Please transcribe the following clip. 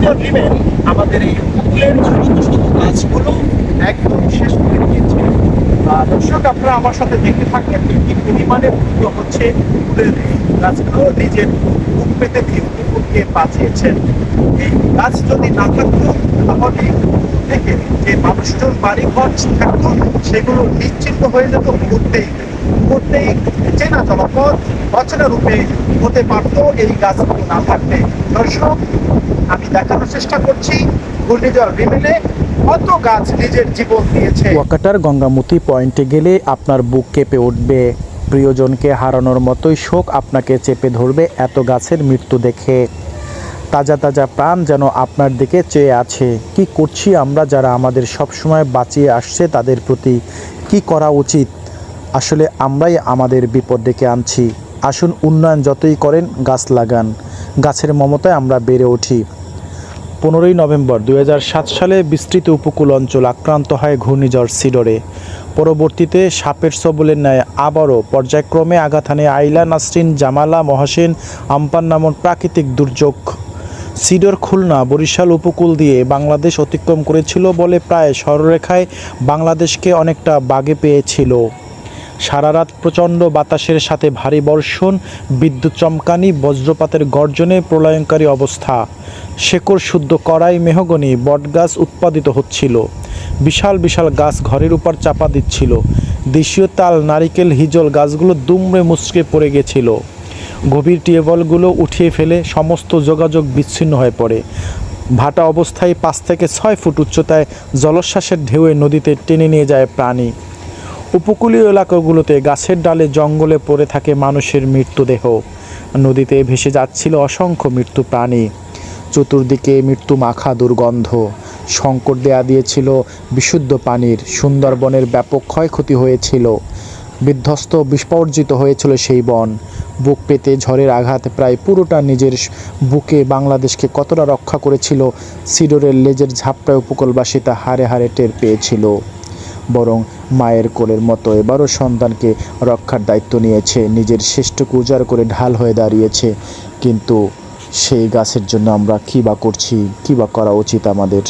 ঘূর্ণিঝড় রিমেল আমাদের এই ছোট ছোট গাছগুলো একদম শেষ করে দিয়েছে দর্শক, আপনারা আমার সাথে দেখতে থাকবেন কি পরিমাণে উন্নত হচ্ছে গাছগুলো নিজের বুক পেতে দিয়ে উপকূলকে বাঁচিয়েছেন। এই গাছ যদি না থাকতো, তাহলে থেকে যে মানুষজন বাড়ি ঘর থাকতো, সেগুলো নিশ্চিন্ত হয়ে যেত মুহূর্তেই। চেনা অচেনা রূপে হতে পারতো এই গাছগুলো না থাকলে দর্শক, আমি দেখানোর চেষ্টা করছি ঘূর্ণিঝড় রিমেলে কত গাছ নিজের জীবন দিয়েছে। ওয়াকাটার গঙ্গামতি পয়েন্টে গেলে আপনার বুক কেঁপে উঠবে। প্রিয়জনকে হারানোর মতোই শোক আপনাকে চেপে ধরবে এত গাছের মৃত্যু দেখে। তাজা তাজা প্রাণ যেন আপনার দিকে চেয়ে আছে। কি করছি আমরা যারা আমাদের সবসময় বাঁচিয়ে আসছে তাদের প্রতি? কি করা উচিত? আসলে আমরাই আমাদের বিপদ ডেকে আনছি। আসুন উন্নয়ন যতই করেন, গাছ লাগান। গাছের মমতায় আমরা বেড়ে উঠি। পনেরোই নভেম্বর দু হাজার সাত সালে বিস্তৃত উপকূল অঞ্চল আক্রান্ত হয় ঘূর্ণিঝড় সিডরে। পরবর্তীতে সাপের সবলের ন্যায় আবারও পর্যায়ক্রমে আঘাত হানে আইলা নাসরিন, জামালা মহাসেন, আমপান নামক প্রাকৃতিক দুর্যোগ। সিডর খুলনা, বরিশাল উপকূল দিয়ে বাংলাদেশ অতিক্রম করেছিল বলে প্রায় সরলরেখায় বাংলাদেশকে অনেকটা বাগে পেয়েছিল। সারা রাত প্রচণ্ড বাতাসের সাথে ভারী বর্ষণ, বিদ্যুৎ চমকানি, বজ্রপাতের গর্জনে প্রলয়ঙ্কারী অবস্থা। শেকড় শুদ্ধ কড়াই মেহগনি বটগাছ উৎপাদিত হচ্ছিল। বিশাল বিশাল গাছ ঘরের উপর চাপা দিচ্ছিল। দেশীয় তাল, নারিকেল, হিজল গাছগুলো দুমড়ে মুচকে পড়ে গেছিল। গভীর টিউবওয়েলগুলো উঠিয়ে ফেলে সমস্ত যোগাযোগ বিচ্ছিন্ন হয়ে পড়ে। ভাটা অবস্থায় পাঁচ থেকে ছয় ফুট উচ্চতায় জলোচ্ছ্বাসের ঢেউয়ে নদীতে টেনে নিয়ে যায় প্রাণী। উপকূলীয় এলাকাগুলোতে গাছের ডালে জঙ্গলে পড়ে থাকে মানুষের মৃত্যুদেহ নদীতে ভেসে যাচ্ছিল অসংখ্য মৃত্যু প্রাণী। চতুর্দিকে মৃত্যু মাখা দুর্গন্ধ। সংকট দেয়া দিয়েছিল বিশুদ্ধ পানির। সুন্দরবনের ব্যাপক ক্ষয়ক্ষতি হয়েছিল। বিধ্বস্ত বিস্পর্জিত হয়েছিল সেই বন। বুক পেতে ঝড়ের আঘাত প্রায় পুরোটা নিজের বুকে বাংলাদেশকে কতটা রক্ষা করেছিল, সিডোরের লেজের ঝাপটায় উপকূলবাসী তা হারে হারে টের পেয়েছিল। বরং মায়ের কোলের মতো এবারও সন্তানকে রক্ষার দায়িত্ব নিয়েছে। নিজের শ্রেষ্ঠকে উজাড় করে ঢাল হয়ে দাঁড়িয়েছে। কিন্তু সেই গাছের জন্য আমরা কী বা করছি, কী বা করা উচিত আমাদের?